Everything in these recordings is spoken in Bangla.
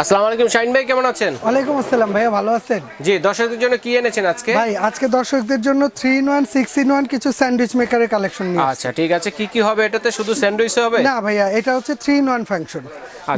আসসালামু আলাইকুম শাহিন ভাই কেমন আছেন? ওয়ালাইকুম আসসালাম ভাইয়া ভালো আছেন? জি দর্শকদের জন্য কি এনেছেন আজকে? ভাই আজকে দর্শকদের জন্য three in one six in one কিছু স্যান্ডউইচ মেকারের কালেকশন নিয়ে আচ্ছা ঠিক আছে। কি কি হবে এটাতে? শুধু স্যান্ডউইচ হবে? না ভাইয়া এটা হচ্ছে থ্রি ইন ওয়ান ফাংশন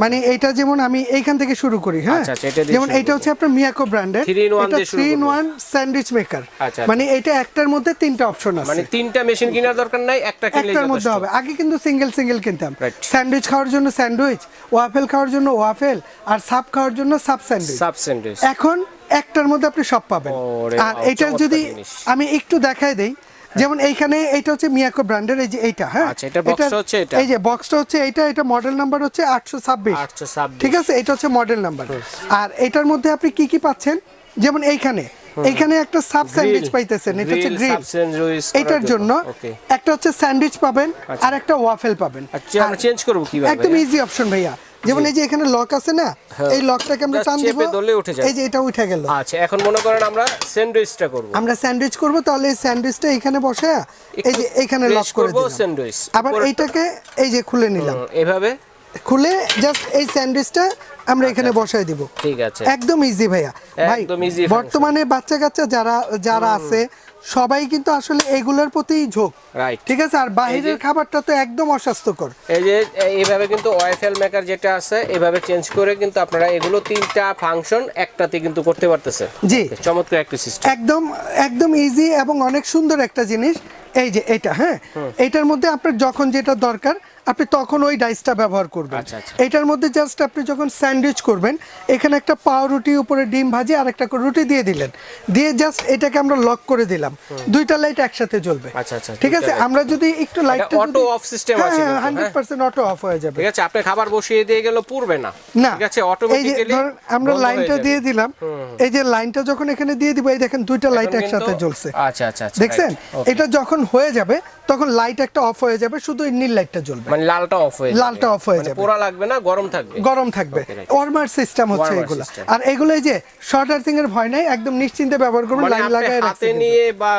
মানে এটা যেমন আমি এইখান থেকে শুরু করি হ্যাঁ? আচ্ছা, আচ্ছা, এটা যেমন এটা হচ্ছে আপনার মিয়াকো ব্র্যান্ডের 3 in 1 এটা দিয়ে শুরু three in one sandwich maker. মানে এটা একটার মধ্যে তিনটা অপশন আছে। মানে তিনটা মেশিন কেনার দরকার নাই একটা কিনলে একটার মধ্যে হবে। আগে কিন্তু সিঙ্গেল সিঙ্গেল কিনতাম। স্যান্ডউইচ খাওয়ার জন্য স্যান্ডউইচ ওয়াফেল খাওয়ার জন্য ওয়াফেল আর সাপ খাওয়ার জন্য সাপ স্যান্ডউইচ। Sub sandwich. এখন একটার মধ্যে আপনি সব পাবেন। আর এটা যদি আমি একটু দেখাই দেই যেমন এইখানে এটা হচ্ছে মিয়াকো ব্র্যান্ডের এই যে এইটা হ্যাঁ? আচ্ছা, এটার box টা হচ্ছে এটা। এই যে বক্সটা হচ্ছে এইটা এটা মডেল নাম্বার হচ্ছে আটশো ছাব্বিশ। 826 ঠিক আছে? এটা হচ্ছে মডেল নাম্বার আর এটার মধ্যে আপনি কি কি পাচ্ছেন? যেমন এইখানে। এইখানে একটা সাব স্যান্ডউইচ পাইতেছেন এটা হচ্ছে গ্রিল এটার জন্য। একটা হচ্ছে স্যান্ডউইচ পাবেন আর একটা ওয়াফেল পাবেন। আচ্ছা আমরা চেঞ্জ করব কীভাবে একদম ইজি অপশন ভাইয়া। যেমন এই যে এখানে লক আছে না এই লকটাকে আমরা টান দিব। এই যে এটা উঠে গেল। আচ্ছা এখন মনে করেন আমরা স্যান্ডউইচটা করব। আমরা স্যান্ডউইচ করব তাহলে এই স্যান্ডউইচটা এখানে বসে এই যে এখানে লক করে দিব স্যান্ডউইচ। আবার এইটাকে এই যে খুলে নিলাম। এভাবে। খুলে জাস্ট এই স্যান্ডউইচটা আমরা এখানে বসায় দিব। ঠিক আছে। একদম ইজি ভাইয়া। ভাই বর্তমানে বাচ্চা কাচ্চা যারা যারা আছে সবাই কিন্তু আসলে এগুলোর প্রতি ঝোঁক। রাইট ঠিক আছে? আর বাইরের খাবারটা তো একদম অস্বাস্থ্যকর। এই যে এইভাবে কিন্তু ওয়াইফেল মেকার যেটা আছে এভাবে চেঞ্জ করে কিন্তু আপনারা এগুলো তিনটা ফাংশন একটাতে কিন্তু করতে পারতেছে। জি। চমৎকার একটা সিস্টেম একদম একদম ইজি এবং অনেক সুন্দর একটা জিনিস। এই যে এটা হ্যাঁ? এটার মধ্যে আপনার যখন যেটা দরকার আপনি তখন ওই ডাইসটা ব্যবহার করবেন। আচ্ছা, আচ্ছা। এটার মধ্যে জাস্ট আপনি যখন স্যান্ডউইচ করবেন। এখানে একটা পাউরুটি উপরে ডিম ভাজি আর একটা করে রুটি দিয়ে দিলেন। দিয়ে জাস্ট এটাকে আমরা লক করে দিলাম। দুইটা লাইট একসাথে জ্বলবে। আচ্ছা, আচ্ছা, ঠিক আছে? আমরা যদি একটু লাইটটা auto off system আছে কিন্তু, হান্ড্রেড পার্সেন্ট অটো অফ হয়ে যাবে। ঠিক আছে আপনি খাবার বসিয়ে দিয়ে গেল পুরবে না। ঠিক আছে? এই যে অটোমেটিক্যালি আমরা লাইনটা দিয়ে দিলাম। এই যে লাইনটা যখন এখানে দিয়ে দিব এই দেখেন দুইটা লাইট একসাথে জ্বলছে। আচ্ছা আচ্ছা আচ্ছা দেখছেন? এটা যখন হয়ে যাবে তখন লাইট একটা অফ হয়ে যাবে শুধু নীল লাইটটা জ্বলবে। মানে লালটা অফ হয়ে। লালটা off হয়ে মানে যাবে। পোড়া লাগবে না গরম থাকবে। গরম থাকবে. ওয়ার্মার সিস্টেম হচ্ছে এগুলো। আর এগুলো যে শর্ট আর্থিং এর ভয় নাই একদম নিশ্চিন্তে ব্যবহার করবেন মানে লাইন লাগায় হাতে নিয়ে বা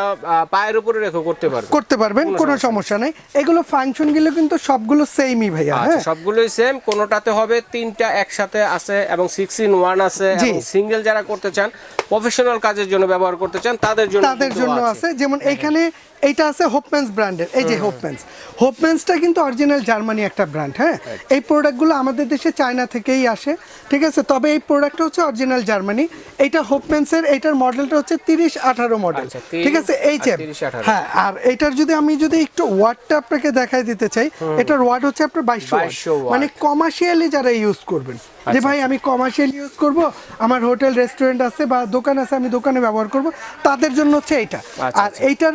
পায়ের উপরে রেখে করতে পারবেন। করতে পারবেন কোনো সমস্যা নাই। এগুলো ফাংশনগুলো কিন্তু সবগুলো সেমই ভাইয়া আচ্ছা হ্যাঁ? সবগুলোই সেম কোনোটাতে হবে তিনটা একসাথে আছে এবং সিক্স ইন ওয়ান আছে জি। এবং সিঙ্গেল যারা করতে চান প্রফেশনাল কাজের জন্য ব্যবহার করতে চান তাদের জন্য তাদের জন্য আছে। যেমন এখানে এইটা আছে হোপমেন্স ব্র্যান্ডের এই যে হোপমেন্স হোপমেন্সটা কিন্তু অরিজিনাল জার্মানি একটা ব্র্যান্ড হ্যাঁ? এই প্রোডাক্টগুলো আমাদের দেশে চায়না থেকেই আসে ঠিক আছে? তবে এই প্রোডাক্টটা হচ্ছে অরিজিনাল জার্মানি এইটা হোপমেন্সের এইটার মডেলটা হচ্ছে তিরিশ আঠারো মডেল আচ্ছা, ঠিক আছে? 30 এইচ এম হ্যাঁ আর এটার যদি আমি যদি একটু ওয়াটটা আপনাকে দেখাই দিতে চাই এটার ওয়াট হচ্ছে আপনার বাইশশো 2200 মানে কমার্শিয়ালি যারা ইউজ করবেন আচ্ছা, যে ভাই আমি কমার্শিয়াল ইউজ করব আমার হোটেল রেস্টুরেন্ট আছে বা দোকান আছে আমি দোকানে ব্যবহার করব তাদের জন্য হচ্ছে এইটা। আচ্ছা, আর এইটার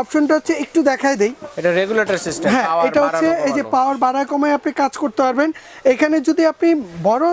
অপশনটা হচ্ছে একটু দেখাই দেই। এটা রেগুলেটর সিস্টেম হ্যাঁ এটা হচ্ছে এই যে পাওয়ার বাড়া কমায় আপনি কাজ করতে পারবেন। এখানে যদি আপনি বড়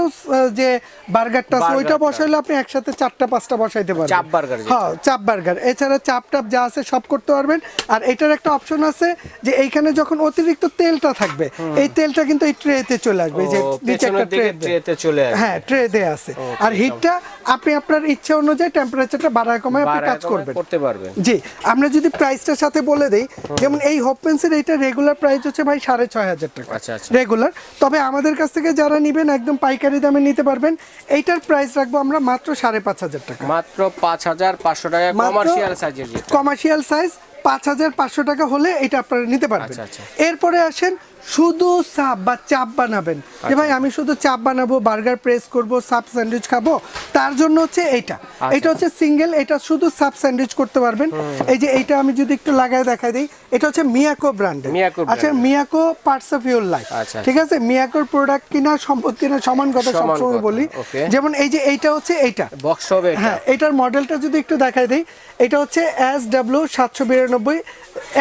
যে বার্গারটা আছে ওইটা বসাইলে আপনি একসাথে চারটা পাঁচটা বসাইতে পারবেন। চাপ বার্গার হ্যাঁ চাপ বার্গার। এছাড়া চাপ টাপ যা আছে সব করতে পারবেন। আর এটার একটা অপশন আছে যে এইখানে যখন অতিরিক্ত তেলটা থাকবে এই তেলটা কিন্তু এই ট্রেতে চলে আসবে যে নিচে একটা ট্রে ট্রেতে চলে আসবে। হ্যাঁ ট্রে দেয়া আছে। আর হিটটা আপনি আপনার ইচ্ছা অনুযায়ী টেম্পারেচারটা বাড়ায় কমায় আপনি কাজ করবেন। করতে পারবেন। জি আমরা যদি প্রাইসটার সাথে বলে দেই যেমন এই হোপপেন্সের এইটা রেগুলার প্রাইস হচ্ছে ভাই সাড়ে ছয় হাজার টাকা। আচ্ছা, আচ্ছা। রেগুলার তবে আমাদের কাছ থেকে যারা নেবেন একদম পাইকারি দামে নিতে পারবেন। এইটার প্রাইস রাখব আমরা মাত্র সাড়ে পাঁচ হাজার টাকা। মাত্র পাঁচ হাজার পাঁচশো টাকা কমার্শিয়াল সাইজের কমার্শিয়াল সাইজ পাঁচ হাজার পাঁচশো টাকা হলে এটা আপনারা নিতে পারবেন। আচ্ছা, আচ্ছা। এরপরে আসেন শুধু সাপ বা চাপ বানাবেন। যে আচ্ছা। ভাই আমি শুধু চাপ বানাবো বার্গার প্রেস করব সাপ স্যান্ডউইচ খাব তার জন্য হচ্ছে এইটা। আচ্ছা। এটা হচ্ছে সিঙ্গেল এটা শুধু সাপ স্যান্ডউইচ করতে পারবেন। এই যে এইটা আমি যদি একটু লাগায় দেখাই দিই এটা হচ্ছে মিয়াকো ব্র্যান্ডের। মিয়াকো আচ্ছা Miyako parts of your life. আচ্ছা, ঠিক আছে? মিয়াকোর প্রোডাক্ট কিনা সম্পদ কিনা সমান কথা সবসময় বলি। যেমন এই যে এইটা হচ্ছে এইটা। বক্স হবে এটা হ্যাঁ এটার মডেলটা যদি একটু দেখাই দিই এটা হচ্ছে এস ডাব্লিউ সাতশো বিরানব্বই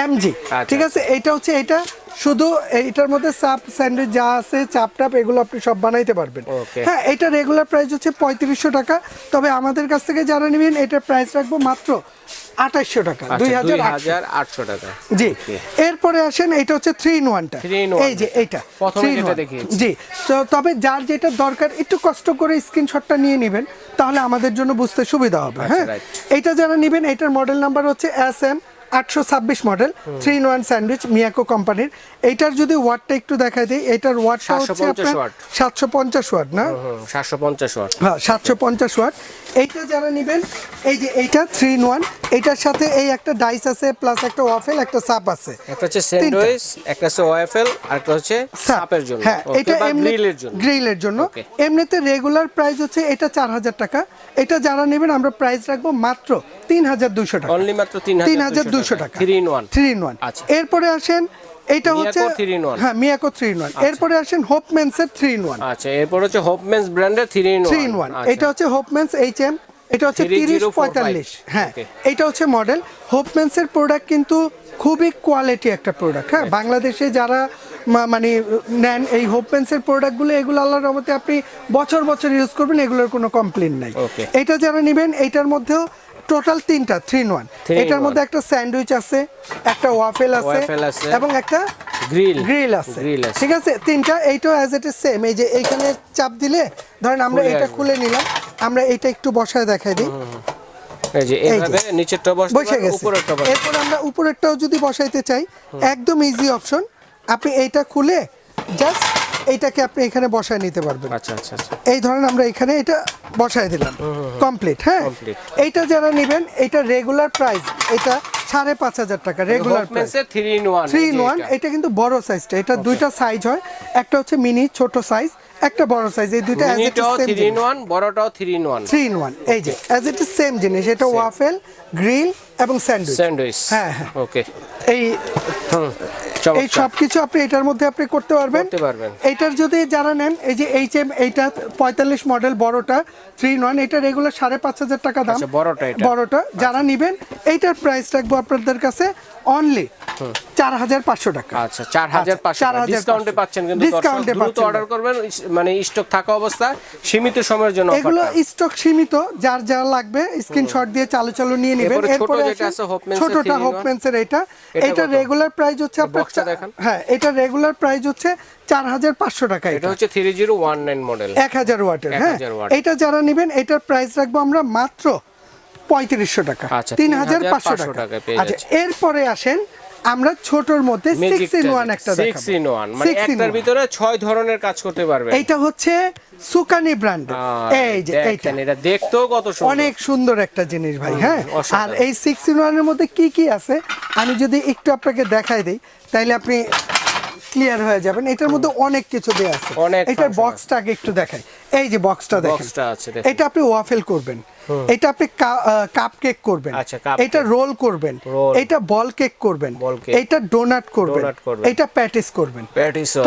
এমজি আচ্ছা, ঠিক আছে? এটা হচ্ছে এটা শুধু এইটার মধ্যে চাপ স্যান্ডউইচ যা আছে চাপ টাপ এগুলো আপনি সব বানাইতে পারবেন। হ্যাঁ এটা রেগুলার প্রাইস হচ্ছে পঁয়ত্রিশশো টাকা। তবে আমাদের কাছ থেকে যারা নেবেন এটার প্রাইস রাখব মাত্র আঠাশশো টাকা দুই আচ্ছা হাজার হাজার আটশো টাকা। জি। এরপরে আসেন এটা হচ্ছে থ্রি ইন ওয়ানটা এই যে এইটা। জি তো তবে যার যেটা দরকার একটু কষ্ট করে স্ক্রিনশটটা নিয়ে নেবেন তাহলে আমাদের জন্য বুঝতে সুবিধা হবে আচ্ছা, হ্যাঁ. এইটা যারা নেবেন এটার মডেল নাম্বার হচ্ছে এস এম আটশো ছাব্বিশ model three in one sandwich Miyako কোম্পানির এইটার যদি ওয়াটটা একটু দেখাই দিই এটার ওয়াটটা হচ্ছে আপনার ওয়াট। সাতশো পঞ্চাশ ওয়াট না? হুম সাতশো পঞ্চাশ ওয়াট। হ্যাঁ সাতশো পঞ্চাশ ওয়াট। এইটা যারা নেবেন এই যে এইটা থ্রি ইন ওয়ান এইটার সাথে এই একটা ডাইস আছে প্লাস একটা ওয়াফেল একটা সাপ আছে। একটা হচ্ছে স্যান্ডউইচ একটা হচ্ছে ওয়েফেল আর একটা হচ্ছে সাপের জন্য। হ্যাঁ এটা এমনি গ্রিলের জন্য। গ্রিলের জন্য। এমনিতে রেগুলার প্রাইস হচ্ছে এটা চার হাজার টাকা। এটা যারা নেবেন আমরা প্রাইস রাখব মাত্র তিন হাজার দুশো টাকা। অনলি মাত্র তিন তিন হাজার দুশো টাকা। Three in one three in one আচ্ছা। এরপরে আসেন এটা হচ্ছে। হ্যাঁ মিয়াকো থ্রি ইন ওয়ান এরপরে আসেন হোপমেন্সের থ্রি ইন ওয়ান আচ্ছা এরপর হচ্ছে হোপমেন্স ব্র্যান্ডের three in three in one এটা হচ্ছে হোপমেন্স এইচ এম এটা হচ্ছে 3045 তিরিশ পঁয়তাল্লিশ। হ্যাঁ এটা হচ্ছে মডেল হোপমেন্সের প্রোডাক্ট কিন্তু খুবই কোয়ালিটি একটা প্রোডাক্ট হ্যাঁ বাংলাদেশে যারা মানে নেন এই হোপমেন্সের প্রোডাক্টগুলো এগুলো আল্লাহর রহমতে আপনি বছর বছর ইউজ করবেন এগুলোর কোনো কমপ্লেন নাই। এটা যারা নেবেন এইটার মধ্যেও টোটাল তিনটা থ্রি ইন ওয়ান এটার মধ্যে একটা স্যান্ডউইচ আছে একটা ওয়াফেল আছে এবং একটা গ্রিল গ্রিল আছে। ঠিক আছে? তিনটা এইটাও অ্যাজ ইট ইজ সেম এই যে এইখানে চাপ দিলে ধরেন আমরা এটা খুলে নিলাম আমরা এটা একটু বসায় দেখাই দিই। এই যে এইভাবে নিচেরটা বসে উপরেরটা এরপর আমরা উপরেরটাও যদি বসাইতে চাই একদম ইজি অপশন আপনি এইটা খুলে জাস্ট এইটাকে আপনি এখানে বসায় নিতে পারবেন। আচ্ছা আচ্ছা আচ্ছা। এই ধরেন আমরা এখানে এটা বসায় দিলাম। কমপ্লিট হ্যাঁ। এইটা যারা নেবেন এটা রেগুলার প্রাইস এটা সাড়ে পাঁচ হাজার টাকা regular three in one three in one এটা কিন্তু বড় সাইজটা এটা দুইটা সাইজ হয় একটা হচ্ছে মিনি ছোট সাইজ একটা বড় সাইজ এই দুইটা as it in one বড়টাও three in one three in one এই যে অ্যাজ ইট ইজ সেম জিনিস এটা ওয়াফেল গ্রিল এবং স্যান্ডউইচ। স্যান্ডউইচ। হ্যাঁ, হ্যাঁ। ওকে। এই এই সব কিছু আপনি এটার মধ্যে আপনি করতে পারবেন। করতে পারবেন। এইটার যদি যারা নেন এই যে এইচ এম এইটা পঁয়তাল্লিশ মডেল বড়টা থ্রি নন এটা রেগুলার সাড়ে পাঁচ হাজার টাকা দাম। আচ্ছা, বড়টা বড়টা যারা নিবেন এইটার প্রাইস রাখব আপনাদের কাছে। অনলি চার হাজার পাঁচশো টাকা। আচ্ছা চার হাজার পাঁচশো 4,500 ডিসকাউন্টে পাচ্ছেন কিন্তু দর্শক দ্রুত। অর্ডার করবেন মানে স্টক থাকা অবস্থায় সীমিত সময়ের জন্য এগুলো স্টক সীমিত যার যা লাগবে স্ক্রিনশট দিয়ে চালু চালু নিয়ে নেবেন। এরপরে ছোটটা 3 in 1 হোপমেন্সের এটা এটা রেগুলার প্রাইস হচ্ছে আপনার হ্যাঁ এটা রেগুলার প্রাইস হচ্ছে চার হাজার পাঁচশো টাকা এটা হচ্ছে three zero one nine model এক হাজার ওয়াটের হ্যাঁ। এটা যারা নেবেন এটার প্রাইস রাখব আমরা মাত্র পঁয়ত্রিশশো টাকা। আচ্ছা, তিন হাজার পাঁচশো টাকা। আচ্ছা এরপরে আসেন আমরা ছোটর মধ্যে সিক্স ইন ওয়ান একটা সিক্স ইন দেখাবো ওয়ান মানে একটার ভিতরে ছয় ধরনের কাজ করতে পারবে এইটা হচ্ছে সুকানি ব্র্যান্ড এই যে এইটা। এটা দেখতেও কত সুন্দর। অনেক সুন্দর একটা জিনিস ভাই হ্যাঁ? আর এই সিক্স ইন ওয়ানের মধ্যে কি কি আছে? আমি যদি একটু আপনাকে দেখাই দিই তাহলে আপনি ক্লিয়ার হয়ে যাবেন। এটার মধ্যে অনেক কিছু দেওয়া আছে। এটার আগে একটু দেখাই। এই যে বক্সটা দেখেন। বক্সটা আছে এটা আপনি ওয়াফেল করবেন। এটা আপনি কাপ কেক করবেন। আচ্ছা, এটা রোল করবেন। এটা বল কেক করবেন। এটা ডোনাট করবেন। এটা প্যাটিস করবেন।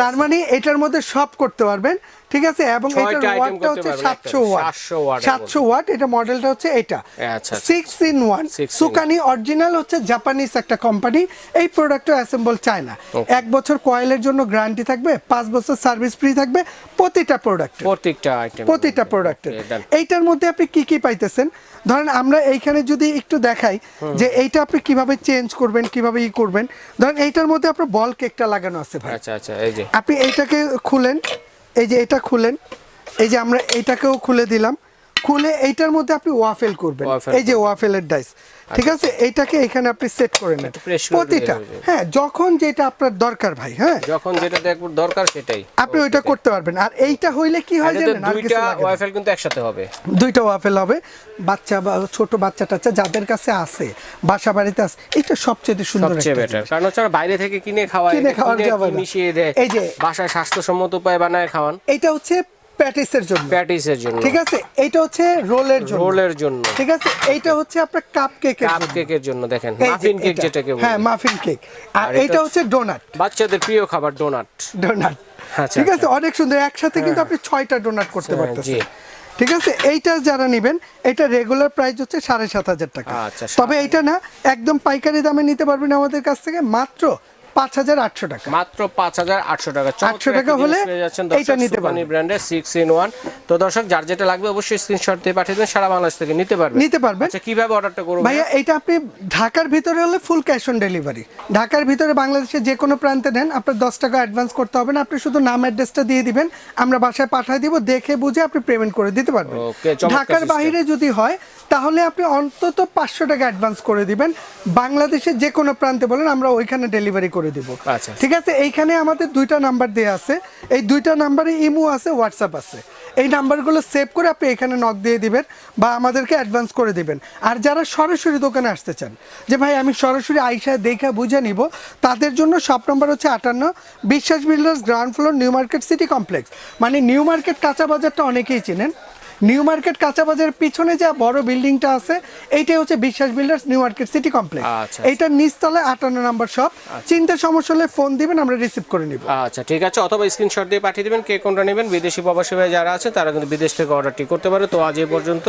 তার মানে এটার মধ্যে সব করতে পারবেন ঠিক আছে? এবং এটার ওয়াটটা হচ্ছে পারবেন সাতশো একটা। ওয়াট 700 watt এর সাতশো ওয়াট এটা মডেলটা হচ্ছে এটা। আচ্ছা, আচ্ছা। Six in one Six in সুকানি অরিজিনাল হচ্ছে জাপানিজ একটা কোম্পানি এই প্রোডাক্টটা অ্যাসেম্বল চায় না। এক বছর কয়েলের জন্য গ্যারান্টি থাকবে পাঁচ বছর সার্ভিস ফ্রি থাকবে প্রতিটা প্রোডাক্ট প্রত্যেকটা আইটেম প্রতিটা প্রোডাক্টের এইটার মধ্যে আপনি কি কি পাইতেছেন? ধরেন আমরা এইখানে যদি একটু দেখাই যে এইটা আপনি কীভাবে চেঞ্জ করবেন কীভাবে ই করবেন। ধরেন এইটার মধ্যে আপনার বল কেকটা লাগানো আছে ভাই। আচ্ছা আচ্ছা এই যে। আপনি এইটাকে খুলেন এই যে এটা খুলেন এই যে আমরা এইটাকেও খুলে দিলাম। খুলে এইটার মধ্যে আপনি ওয়াফেল করবেন। এই যে ওয়াফেলের ডাইস। ঠিক আছে? এইটাকে এখানে আপনি সেট করে নেন। প্রতিটা। হয়ে যখন যেটা আপনার দরকার ভাই হ্যাঁ? যখন যেটা দেখব দরকার সেটাই। আপনি ওইটা করতে পারবেন। আর এইটা হইলে কি হয় জানেন? আর কিছু দুইটা লাগে না। কিন্তু একসাথে হবে। দুইটা ওয়াফেল হবে। বাচ্চা বা ছোট বাচ্চা টাচ্চা যাদের কাছে আছে বাসা বাড়িতে আছে এটা সবচেয়ে সুন্দর সবচেয়ে বেটার কারণ হচ্ছে বাইরে থেকে কিনে খাওয়ায় কিনে খাওয়ার কিনে যাবে মিশিয়ে দেয়। এই যে- বাসায় স্বাস্থ্যসম্মত উপায় বানায় খাওয়ান। এটা হচ্ছে প্যাটিসের জন্য। প্যাটিসের জন্য। ঠিক আছে? এইটা হচ্ছে রোলের জন্য। রোলের জন্য। ঠিক আছে? এইটা হচ্ছে আপনার কাপ কেকের কাপ জন্য। কেকের জন্য দেখেন মাফিন কেক যেটাকে হ্যাঁ মাফিন কেক আর এটা হচ্ছে ডোনাট বাচ্চাদের প্রিয় খাবার ডোনাট ডোনাট আচ্ছা, ঠিক আছে? আচ্ছা। অনেক সুন্দর। একসাথে কিন্তু আপনি ছয়টা ডোনাট করতে হ্যাঁ, পারতেছেন। ঠিক আছে? এইটা যারা নেবেন এটা রেগুলার প্রাইস হচ্ছে সাড়ে সাত হাজার টাকা। আচ্ছা, তবে এইটা না একদম পাইকারি দামে নিতে পারবেন আমাদের কাছ থেকে। মাত্র পাঁচ হাজার আটশো টাকা। মাত্র পাঁচ হাজার আটশো টাকা। 800 টাকা হলে এইটা নিতে পারবেন। ব্র্যান্ডের সিক্স ইন ওয়ান তো দর্শক যার যেটা লাগবে অবশ্যই স্ক্রিনশট দিয়ে পাঠিয়ে দেবেন সারা বাংলাদেশ থেকে নিতে পারবেন। নিতে পারবেন। আচ্ছা কীভাবে অর্ডারটা করব ভাইয়া এটা আপনি ঢাকার ভিতরে হলে ফুল ক্যাশ অন ডেলিভারি ঢাকার ভিতরে বাংলাদেশের যে কোনো প্রান্তে নেন আপনার দশ টাকা অ্যাডভান্স করতে হবে না আপনি শুধু নাম অ্যাড্রেসটা দিয়ে দিবেন আমরা বাসায় পাঠিয়ে দিব দেখে বুঝে আপনি পেমেন্ট করে দিতে পারবেন। ঢাকার। বাইরে যদি হয় তাহলে আপনি অন্তত পাঁচশো টাকা অ্যাডভান্স করে দিবেন। বাংলাদেশের যে কোনো প্রান্তে বলেন আমরা ওইখানে ডেলিভারি করে দিব। আচ্ছা। ঠিক আছে? এইখানে আমাদের দুইটা নাম্বার দেওয়া আছে। এই দুইটা নাম্বারে ইমো আছে হোয়াটসঅ্যাপ আছে। এই নাম্বারগুলো সেভ করে আপনি এখানে নক দিয়ে দিবেন বা আমাদেরকে অ্যাডভান্স করে দিবেন। আর যারা সরাসরি দোকানে আসতে চান যে ভাই আমি সরাসরি আইসা দেখা বুঝে নিব তাদের জন্য শপ নম্বর হচ্ছে আটান্ন Biswas builders ground floor new market city complex. মানে নিউ মার্কেট কাঁচা বাজারটা অনেকেই চেনেন। নিউ মার্কেট কাঁচা বাজারের পিছনে যে বড় বিল্ডিংটা আছে এইটাই হচ্ছে Biswas builders new market city complex আচ্ছা। এইটার নিচতলায় আটান্ন নাম্বার শপ চিন্তার সমস্যা হলে ফোন দিবেন আমরা রিসিভ করে নিব। আচ্ছা ঠিক আছে। অথবা স্ক্রিনশট দিয়ে পাঠিয়ে দেবেন কে কোনটা নেবেন বিদেশি প্রবাসী ভাই যারা আছে তারা কিন্তু বিদেশ থেকে অর্ডারটি করতে পারে। তো আজ এই পর্যন্ত